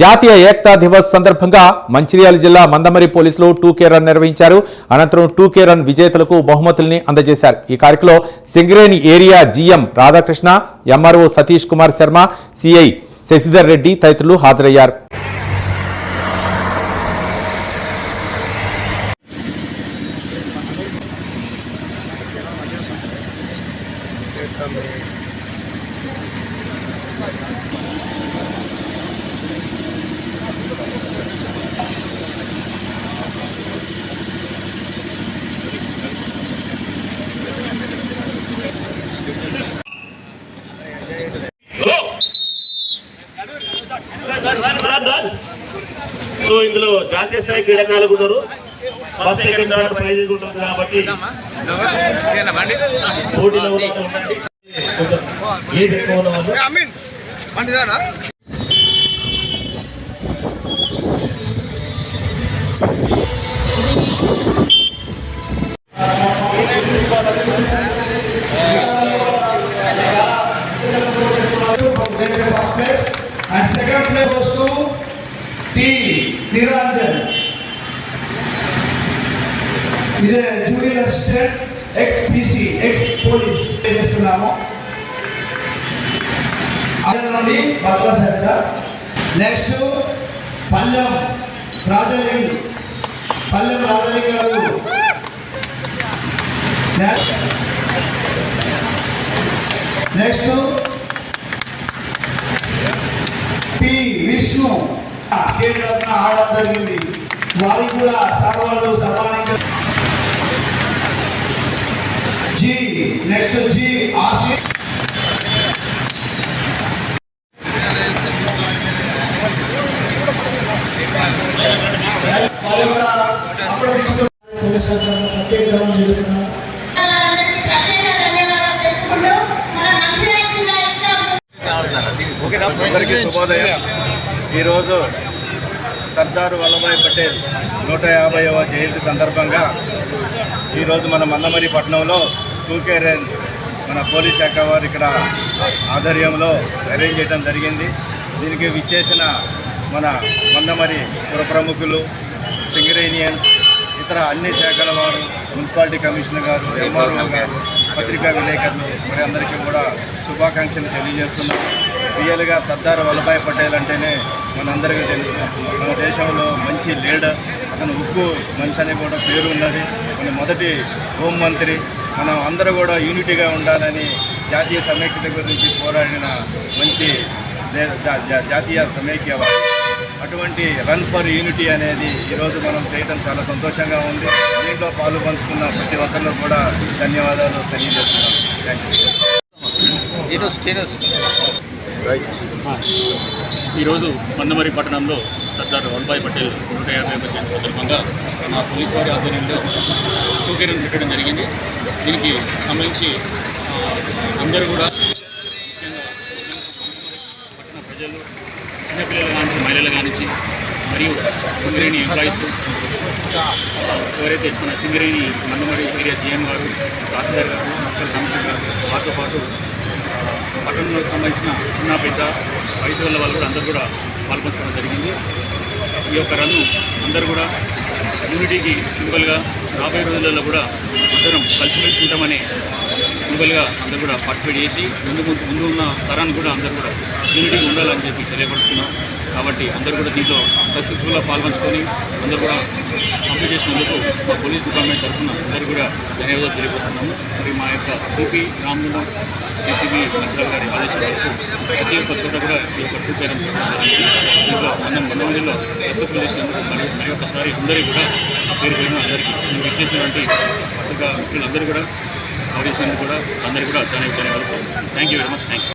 జాతీయ ఏక్తా దివస్ సందర్భంగా మంచిర్యాల జిల్లా మందమరి పోలీసులు టూకే రన్ నిర్వహించారు. అనంతరం టూకే రన్ విజేతలకు బహుమతుల్ని అందజేశారు. ఈ కార్యక్రమంలో Singareni area GM Radhakrishna MRO Satish Kumar Sharma CI Sasidhar Reddy తదితరులు హాజరయ్యారు. సో ఇందులో జాతీయ స్థాయి క్రీడాకారులు ఉన్నారు. ఫస్ట్ సెకండ్ థర్డ్ ప్రైజ్ ఉంటుంది కాబట్టి పోటీలో ఎక్కువ ఉన్న వాళ్ళు first place and second place goes to T. ఇదే junior assistant ex PC ex police చేస్తున్నాము? అక్కడ నుండి బట్ల సరిత నెక్స్ట్ పల్లెం రాజలింగ్. పల్లెం రాజలింగ్ గారు. నెక్స్ట్ స్టేట్ తరఫున ఆడడం జరిగింది. వారికి కూడా సర్వాలు సమానంగా జి నెక్స్ట్ జి ఆశి వారి కూడా అప్పుడు తీసుకున్న ప్రత్యేకంగా చేస్తున్నాం అందరికీ ప్రత్యేక ధన్యవాదాలు తెలుపుకుంటూ మన మంచిర్యాల జిల్లా యొక్క అందరికీ శుభోదయం. ఈరోజు సర్దార్ వల్లభాయ్ పటేల్ నూట యాభైవ జయంతి సందర్భంగా ఈరోజు మన మందమరి పట్టణంలో టూకే రేంజ్ మన పోలీస్ శాఖ వారు ఇక్కడ ఆధ్వర్యంలో అరేంజ్ చేయడం జరిగింది. దీనికి విచ్చేసిన మన మందమరి పురప్రముఖులు సింగరేనియన్స్ ఇతర అన్ని శాఖల వారు మున్సిపాలిటీ కమిషనర్ గారు ఎంఆర్ఓ గారు పత్రికా విలేకరులు మరి అందరికీ కూడా శుభాకాంక్షలు తెలియజేస్తున్నాం. రియల్గా సర్దార్ వల్లభాయ్ పటేల్ అంటేనే మనందరికీ తెలుసు. మన దేశంలో మంచి లీడర్ అతను ఉక్కు మనిషి అని కూడా పేరు ఉన్నది. మన మొదటి హోంమంత్రి మనం అందరూ కూడా యూనిటీగా ఉండాలని జాతీయ సమైక్యత గురించి పోరాడిన మంచి జాతీయ సమైక్యవాది అటువంటి రన్ ఫర్ యూనిటీ అనేది ఈరోజు మనం చేయడం చాలా సంతోషంగా ఉంది. దీంట్లో పాలు పంచుకున్న ప్రతి ఒక్కరిలో కూడా ధన్యవాదాలు తెలియజేస్తున్నాం. థ్యాంక్ యూ ఈరోజు మందమరి పట్టణంలో సర్దార్ వల్లభాయ్ పటేల్ నూట యాభై జయంతి సందర్భంగా మా పోలీస్ వారి ఆధ్వర్యంలో టోకెన్ పెట్టడం జరిగింది. దీనికి సంబంధించి అందరూ కూడా ముఖ్యంగా పట్టణ ప్రజలు చిన్నపిల్లలు కానించి మహిళలు కానించి మరియు సింగరేణి ఎంప్లాయీస్ ఎవరైతే మన సింగరేణి మందమరి ఏరియా జీఎం గారు తహసీల్దార్ గారు మున్సిపల్ కమిషనర్ గారు వారితో పాటు పట్టణంలో సంబంధించిన చిన్న పెద్ద వయసు గల వాళ్ళు కూడా అందరూ కూడా పాల్పంచుకోవడం జరిగింది. ఈ యొక్క రన్ను అందరూ కూడా యూనిటీకి సింపుల్గా రాబోయే రోజులలో కూడా అందరం కలిసిమెలిసి ఉంటామని సింపుల్గా అందరూ కూడా పార్టిసిపేట్ చేసి ముందు ముందు ముందు ఉన్న తరాన్ని కూడా అందరూ కూడా యూనిటీగా ఉండాలని చెప్పి తెలియపరుస్తున్నాం. కాబట్టి అందరూ కూడా దీంట్లో సక్సెస్ఫుల్గా పాల్గొంచుకొని అందరూ కూడా కంప్లీట్ చేసినందుకు మా పోలీస్ డిపార్ట్మెంట్ తరఫున అందరూ కూడా ధన్యవాదాలు తెలియపరుస్తున్నాము. మరి మా యొక్క సిపి రామగుండం ఏసీబీ నక్సల్ గారి ఆదేశాల ప్రతి ఒక్క చోట కూడా ఈ యొక్క టూ పేరం దీంట్లో మనం వంద మందిలో సక్సెస్ఫుల్ చేసినందుకు మరి మరి ఒకసారి అందరికీ కూడా పేరు పేరున అందరికీ మేము ఇచ్చేసినటువంటి పత్రికా మిత్రులందరూ కూడా ఆడియన్స్ కూడా అందరికీ కూడా ధన్యవాదాలు thank you very much thank you